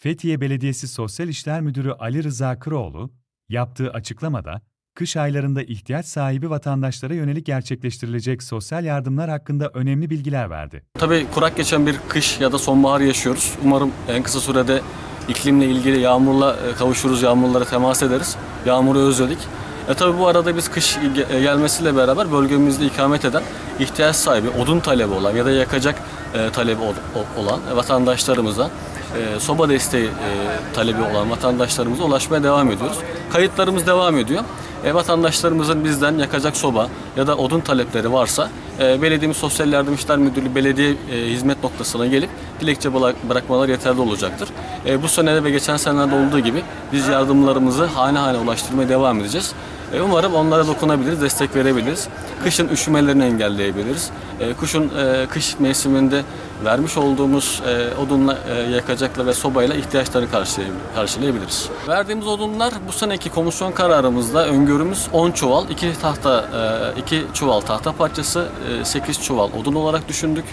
Fethiye Belediyesi Sosyal İşler Müdürü Ali Rıza Kıroğlu, yaptığı açıklamada, kış aylarında ihtiyaç sahibi vatandaşlara yönelik gerçekleştirilecek sosyal yardımlar hakkında önemli bilgiler verdi. Tabii kurak geçen bir kış ya da sonbahar yaşıyoruz. Umarım en kısa sürede iklimle ilgili yağmurla e, kavuşuruz, yağmurlara temas ederiz. Yağmuru özledik. E tabii bu arada biz kış ge- gelmesiyle beraber bölgemizde ikamet eden, ihtiyaç sahibi, odun talebi olan ya da yakacak e, talebi ol- ol- olan vatandaşlarımıza, e, soba desteği e, talebi olan vatandaşlarımıza ulaşmaya devam ediyoruz. Kayıtlarımız devam ediyor. E, vatandaşlarımızın bizden yakacak soba ya da odun talepleri varsa e, Belediyemiz Sosyal Yardım İşler Müdürlüğü belediye e, hizmet noktasına gelip dilekçe bıra- bırakmaları yeterli olacaktır. E, bu senede ve geçen senelerde olduğu gibi biz yardımlarımızı hane hane ulaştırmaya devam edeceğiz. E, umarım onlara dokunabiliriz, destek verebiliriz. Kışın üşümelerini engelleyebiliriz. E, kuşun e, kış mevsiminde vermiş olduğumuz e, odunla, e, yakacakla ve sobayla ihtiyaçlarını karşılay- karşılayabiliriz. Verdiğimiz odunlar bu seneki komisyon kararımızda öngörümüz 10 çuval, 2 tahta, 2 çuval tahta parçası, 8 çuval odun olarak düşündük.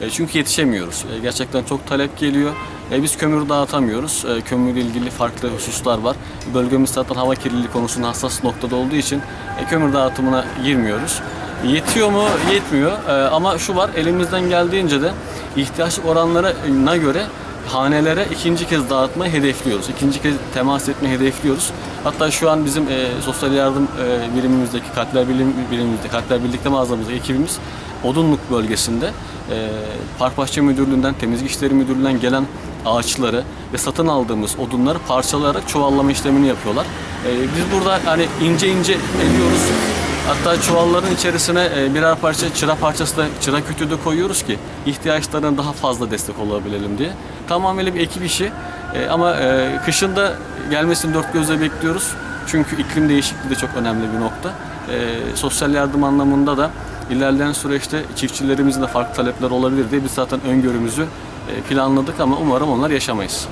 E, Çünkü yetişemiyoruz. E, Gerçekten çok talep geliyor. E, Biz kömür dağıtamıyoruz. E, Kömürle ilgili farklı hususlar var. Bölgemiz zaten hava kirliliği konusunda hassas noktada olduğu için e, kömür dağıtımına girmiyoruz. Yetiyor mu? Yetmiyor. E, Ama şu var, elimizden geldiğince de ihtiyaç oranlarına göre hanelere ikinci kez dağıtmayı hedefliyoruz. İkinci kez temas etmeyi hedefliyoruz. Hatta şu an bizim e, sosyal yardım e, birimimizdeki katler birim, birimimizde, katler birlikte mağazamızdaki ekibimiz Odunluk bölgesinde Park Bahçe Müdürlüğü'nden, Temizlik İşleri Müdürlüğü'nden gelen ağaçları ve satın aldığımız odunları parçalayarak çuvallama işlemini yapıyorlar. E, biz burada hani ince ince ediyoruz. Hatta çuvalların içerisine e, birer parça çıra parçası da çıra kütüğü de koyuyoruz ki ihtiyaçlarına daha fazla destek olabilelim diye. Tamamıyla bir ekip işi E, ama e, kışın da gelmesini dört gözle bekliyoruz. Çünkü iklim değişikliği de çok önemli bir nokta. Sosyal yardım anlamında da ilerleyen süreçte çiftçilerimizin de farklı talepler olabilir diye biz zaten öngörümüzü e, planladık ama umarım onlar yaşamayız.